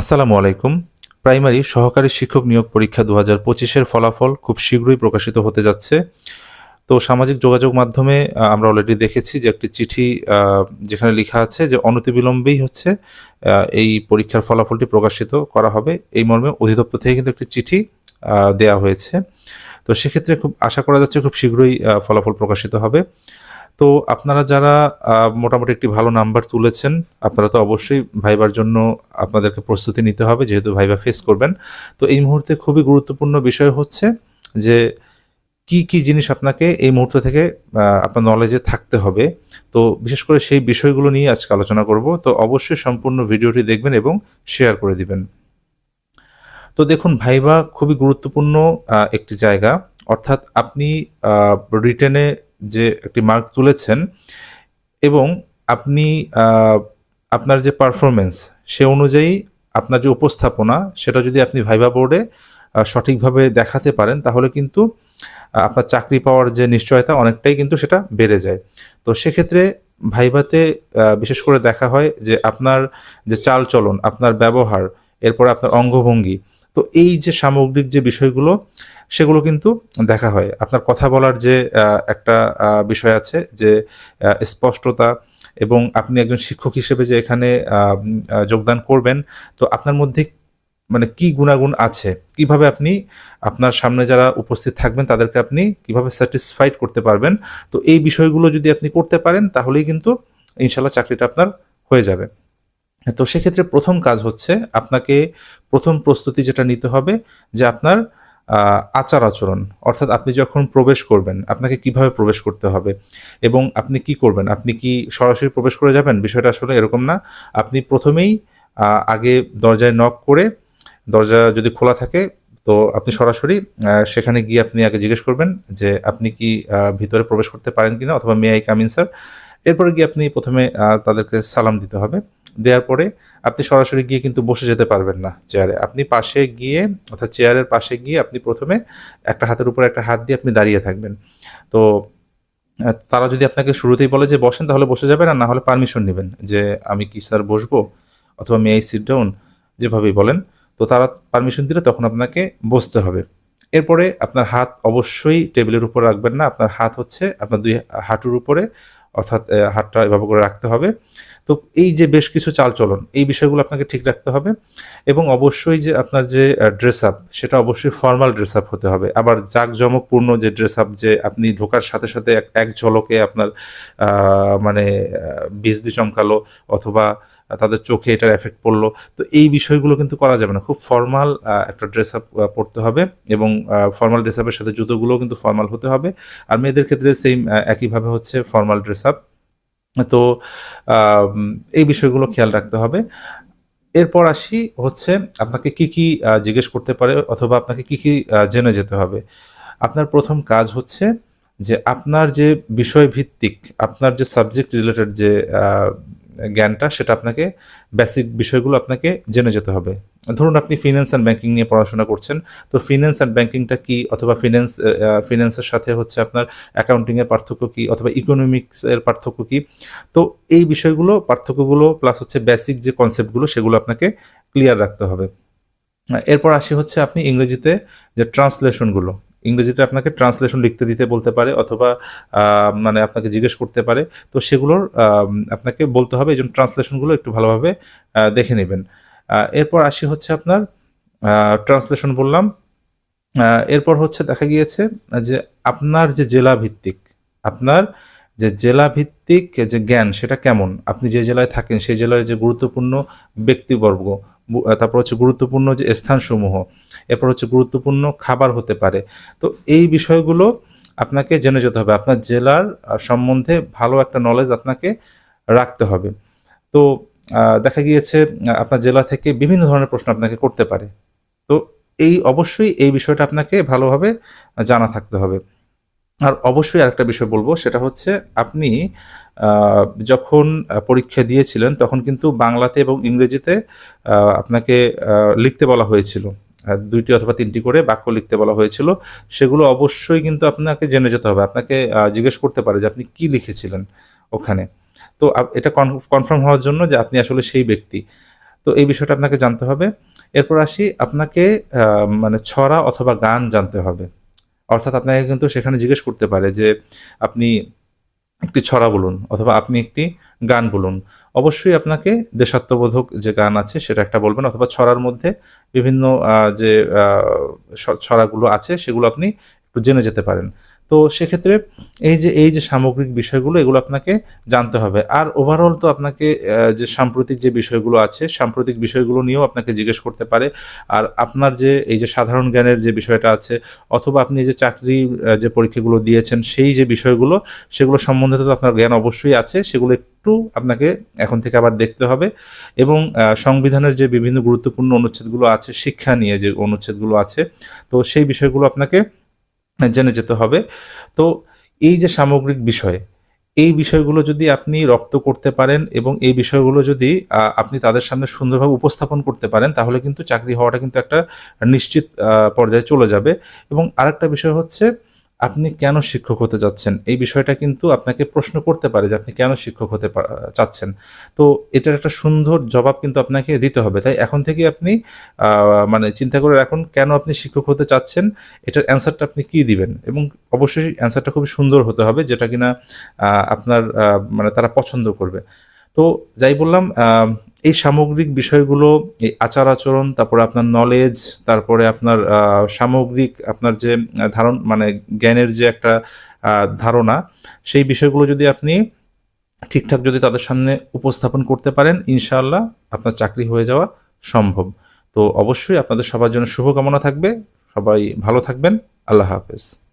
আসসালামু আলাইকুম। প্রাইমারি সহকারী শিক্ষক নিয়োগ পরীক্ষা দু হাজার পঁচিশের ফলাফল খুব শীঘ্রই প্রকাশিত হতে যাচ্ছে। তো সামাজিক যোগাযোগ মাধ্যমে আমরা অলরেডি দেখেছি যে একটি চিঠি যেখানে লেখা আছে যে অনতিবিলম্বেই হচ্ছে এই পরীক্ষার ফলাফলটি প্রকাশিত করা হবে। এই মর্মে অধিদপ্তর থেকে কিন্তু একটি চিঠি দেয়া হয়েছে। তো সেক্ষেত্রে খুব আশা করা যাচ্ছে খুব শীঘ্রই ফলাফল প্রকাশিত হবে। তো আপনারা যারা মোটামুটি একটি ভালো নাম্বার তুলেছেন, আপনারা তো অবশ্যই ভাইবার জন্য আপনাদেরকে প্রস্তুতি নিতে হবে, যেহেতু ভাইবা ফেস করবেন। তো এই মুহূর্তে খুবই গুরুত্বপূর্ণ বিষয় হচ্ছে যে, কি কি জিনিস আপনাকে এই মুহূর্ত থেকে আপনার নলেজে থাকতে হবে। তো বিশেষ করে সেই বিষয়গুলো নিয়ে আজকে আলোচনা করব। তো অবশ্যই সম্পূর্ণ ভিডিওটি দেখবেন এবং শেয়ার করে দিবেন। তো দেখুন, ভাইবা খুবই গুরুত্বপূর্ণ একটি জায়গা। অর্থাৎ আপনি রিটেনে যে একটি মার্ক তুলেছেন এবং আপনি আপনার যে পারফরমেন্স সে অনুযায়ী আপনার যে উপস্থাপনা সেটা যদি আপনি ভাইবা বোর্ডে সঠিকভাবে দেখাতে পারেন তাহলে কিন্তু আপনার চাকরি পাওয়ার যে নিশ্চয়তা অনেকটাই কিন্তু সেটা বেড়ে যায়। তো সেক্ষেত্রে ভাইভাতে বিশেষ করে দেখা হয় যে আপনার যে চাল চলন আপনার ব্যবহার, এরপর আপনার অঙ্গভঙ্গি তো এই যে সামগ্রিক যে বিষয়গুলো, সেগুলো কিন্তু দেখা হয়। আপনার কথা বলার যে একটা বিষয় আছে যে স্পষ্টতা এবং আপনি একজন শিক্ষক হিসেবে যে এখানে যোগদান করবেন, তো আপনার মধ্যে মানে কি গুণাগুণ আছে? কীভাবে আপনি আপনার সামনে যারা উপস্থিত থাকবেন, তাদেরকে আপনি কীভাবে স্যাটিসফাইড করতে পারবেন? তো এই বিষয়গুলো যদি আপনি করতে পারেন, তাহলেই কিন্তু ইনশাল্লাহ চাকরিটা আপনার হয়ে যাবে। তো সেক্ষেত্রে প্রথম কাজ হচ্ছে আপনাকে প্রথম প্রস্তুতি যেটা নিতে হবে যে আপনার আচার আচরণ, অর্থাৎ আপনি যখন প্রবেশ করবেন, আপনাকে কীভাবে প্রবেশ করতে হবে এবং আপনি কি করবেন? আপনি কি সরাসরি প্রবেশ করে যাবেন? বিষয়টা আসলে এরকম না। আপনি প্রথমেই আগে দরজায় নক করে, দরজা যদি খোলা থাকে, তো আপনি সরাসরি সেখানে গিয়ে আপনি আগে জিজ্ঞেস করবেন যে আপনি কি ভিতরে প্রবেশ করতে পারেন কিনা? অথবা মে আই কামিন স্যার এরপরে গিয়ে আপনি প্রথমে তাদেরকে সালাম দিতে হবে। দেওয়ার পরে আপনি সরাসরি গিয়ে কিন্তু বসে যেতে পারবেন না চেয়ারে। আপনি পাশে গিয়ে, অর্থাৎ চেয়ারের পাশে গিয়ে আপনি প্রথমে একটা হাতের উপরে একটা হাত দিয়ে আপনি দাঁড়িয়ে থাকবেন। তো তারা যদি আপনাকে শুরুতেই বলে যে বসেন, তাহলে বসে যাবেন আর না হলে পারমিশন নেবেন যে আমি কি স্যার বসবো অথবা মে আই সিট ডাউন যেভাবেই বলেন। তো তারা পারমিশন দিলে তখন আপনাকে বসতে হবে। এরপরে আপনার হাত অবশ্যই টেবিলের উপর রাখবেন না। আপনার হাত হচ্ছে, আপনার দুই হাঁটুর উপরে অর্থাৎ হাতটা এভাবে করে রাখতে হবে। তো এই যে বেশ কিছু চালচলন, এই বিষয়গুলো আপনাকে ঠিক রাখতে হবে এবং অবশ্যই যে আপনার যে ড্রেস আপ সেটা অবশ্যই ফর্মাল ড্রেস আপ হতে হবে। আবার জাঁকজমকপূর্ণ যে ড্রেস আপ যে আপনি ঢোকার সাথে সাথে এক- এক ঝলকে আপনার মানে বিজলি চমকালো অথবা তাদের চোখে এটার এফেক্ট পড়ল। তো এই বিষয়গুলো কিন্তু করা যাবে না। খুব ফর্মাল একটা ড্রেস আপ পরতে হবে এবং ফর্মাল ড্রেস আপের সাথে জুতোগুলোও কিন্তু ফর্মাল হতে হবে। আর মেয়েদের ক্ষেত্রে সেম একইভাবে হচ্ছে ফর্মাল ড্রেস আপ তো এই বিষয়গুলো খেয়াল রাখতে হবে। এরপর আসি হচ্ছে আপনাকে কি কি জিজ্ঞেস করতে পারে অথবা আপনাকে কি কি জেনে যেতে হবে। আপনার প্রথম কাজ হচ্ছে যে আপনার যে বিষয় ভিত্তিক আপনার যে সাবজেক্ট রিলেটেড যে জ্ঞানটা, সেটা আপনাকে বেসিক বিষয়গুলো আপনাকে জেনে যেতে হবে। ধরুন আপনি ফিনান্স অ্যান্ড ব্যাঙ্কিং নিয়ে পড়াশোনা করছেন, তো ফিনান্স অ্যান্ড ব্যাঙ্কিংটা কি অথবা ফিনান্স ফিনান্সের সাথে হচ্ছে আপনার অ্যাকাউন্টিংয়ের পার্থক্য কি অথবা ইকোনমিক্সের পার্থক্য কি? তো এই বিষয়গুলো, পার্থক্যগুলো প্লাস হচ্ছে বেসিক যে কনসেপ্টগুলো সেগুলো আপনাকে ক্লিয়ার রাখতে হবে। এরপর আসি হচ্ছে আপনি ইংরেজিতে যে ট্রান্সলেশনগুলো ইংরেজিতে আপনাকে ট্রান্সলেশন লিখতে দিতে বলতে পারে অথবা মানে আপনাকে জিজ্ঞেস করতে পারে। তো সেগুলোর আপনাকে বলতে হবে, এই জন্য ট্রান্সলেশনগুলো একটু ভালোভাবে দেখে নেবেন। এরপর আসি হচ্ছে আপনার ট্রান্সলেশন বললাম। এরপর হচ্ছে দেখা গিয়েছে যে আপনার যে জেলা ভিত্তিক আপনার যে জেলা ভিত্তিক যে জ্ঞান, সেটা কেমন? আপনি যে জেলায় থাকেন, সেই জেলার যে গুরুত্বপূর্ণ ব্যক্তিবর্গ তারপর হচ্ছে গুরুত্বপূর্ণ যে স্থানসমূহ, এরপর হচ্ছে গুরুত্বপূর্ণ খাবার হতে পারে। তো এই বিষয়গুলো আপনাকে জেনে যেতে হবে। আপনার জেলার সম্বন্ধে ভালো একটা নলেজ আপনাকে রাখতে হবে। তো দেখা গিয়েছে আপনার জেলা থেকে বিভিন্ন ধরনের প্রশ্ন আপনাকে করতে পারে। তো এই অবশ্যই এই বিষয়টা আপনাকে ভালোভাবে জানা থাকতে হবে। আর অবশ্যই আরেকটা বিষয় বলব, সেটা হচ্ছে আপনি যখন পরীক্ষা দিয়েছিলেন তখন কিন্তু বাংলাতে এবং ইংরেজিতে আপনাকে লিখতে বলা হয়েছিল। দুইটি অথবা তিনটি করে বাক্য লিখতে বলা হয়েছিল। সেগুলো অবশ্যই কিন্তু আপনাকে জেনে যেতে হবে। আপনাকে জিজ্ঞেস করতে পারে যে আপনি কি লিখেছিলেন ওখানে। তো এটা কনফার্ম হওয়ার জন্য যে আপনি আসলে সেই ব্যক্তি। তো এই বিষয়টা আপনাকে জানতে হবে। এরপর আসি, আপনাকে মানে ছড়া অথবা গান জানতে হবে। অর্থাৎ আপনাকে কিন্তু সেখানে জিজ্ঞেস করতে পারে যে, আপনি একটি ছড়া বলুন অথবা আপনি একটি গান বলুন। অবশ্যই আপনাকে দেশাত্মবোধক যে গান আছে সেটা একটা বলবেন অথবা ছড়ার মধ্যে বিভিন্ন যে ছড়াগুলো আছে সেগুলো আপনি একটু জেনে যেতে পারেন। তো সেক্ষেত্রে এই যে এই যে সামগ্রিক বিষয়গুলো, এগুলো আপনাকে জানতে হবে। আর ওভারঅল তো আপনাকে যে সাম্প্রতিক যে বিষয়গুলো আছে, সাম্প্রতিক বিষয়গুলো নিয়েও আপনাকে জিজ্ঞেস করতে পারে। আর আপনার যে, এই যে সাধারণ জ্ঞানের যে বিষয়টা আছে, অথবা আপনি যে চাকরি যে পরীক্ষাগুলো দিয়েছেন, সেই যে বিষয়গুলো, সেগুলো সম্বন্ধে তো আপনার জ্ঞান অবশ্যই আছে। সেগুলো একটু আপনাকে এখন থেকে আবার দেখতে হবে। এবং সংবিধানের যে বিভিন্ন গুরুত্বপূর্ণ অনুচ্ছেদগুলো আছে, শিক্ষা নিয়ে যে অনুচ্ছেদগুলো আছে, তো সেই বিষয়গুলো আপনাকে জেনে যেতে হবে। তো এই যে সামগ্রিক বিষয়, এই বিষয়গুলো যদি আপনি রপ্ত করতে পারেন এবং এই বিষয়গুলো যদি আপনি তাদের সামনে সুন্দরভাবে উপস্থাপন করতে পারেন, তাহলে কিন্তু চাকরি হওয়াটা কিন্তু একটা নিশ্চিত পর্যায়ে চলে যাবে। এবং আরেকটা বিষয় হচ্ছে আপনি কেন শিক্ষক হতে যাচ্ছেন? এই বিষয়টা কিন্তু আপনাকে প্রশ্ন করতে পারে যে আপনি কেন শিক্ষক হতে চাচ্ছেন। তো এটার একটা সুন্দর জবাব কিন্তু আপনাকে দিতে হবে। তাই এখন থেকে আপনি মানে চিন্তা করে রাখুন কেন আপনি শিক্ষক হতে চাচ্ছেন? এটার অ্যান্সারটা আপনি কি দিবেন? এবং অবশ্যই অ্যান্সারটা খুবই সুন্দর হতে হবে যেটা কিনা আপনার মানে তারা পছন্দ করবে। তো যাই বললাম এই সামগ্রিক বিষয়গুলো, এই আচার আচরণ, তারপরে আপনার নলেজ তারপরে আপনার সামগ্রিক আপনার যে ধারণ মানে জ্ঞানের যে একটা ধারণা, সেই বিষয়গুলো যদি আপনি ঠিকঠাক যদি তাদের সামনে উপস্থাপন করতে পারেন, ইনশাআল্লাহ আপনার চাকরি হয়ে যাওয়া সম্ভব। তো অবশ্যই আপনাদের সবার জন্য শুভকামনা থাকবে। সবাই ভালো থাকবেন। আল্লাহ হাফেজ।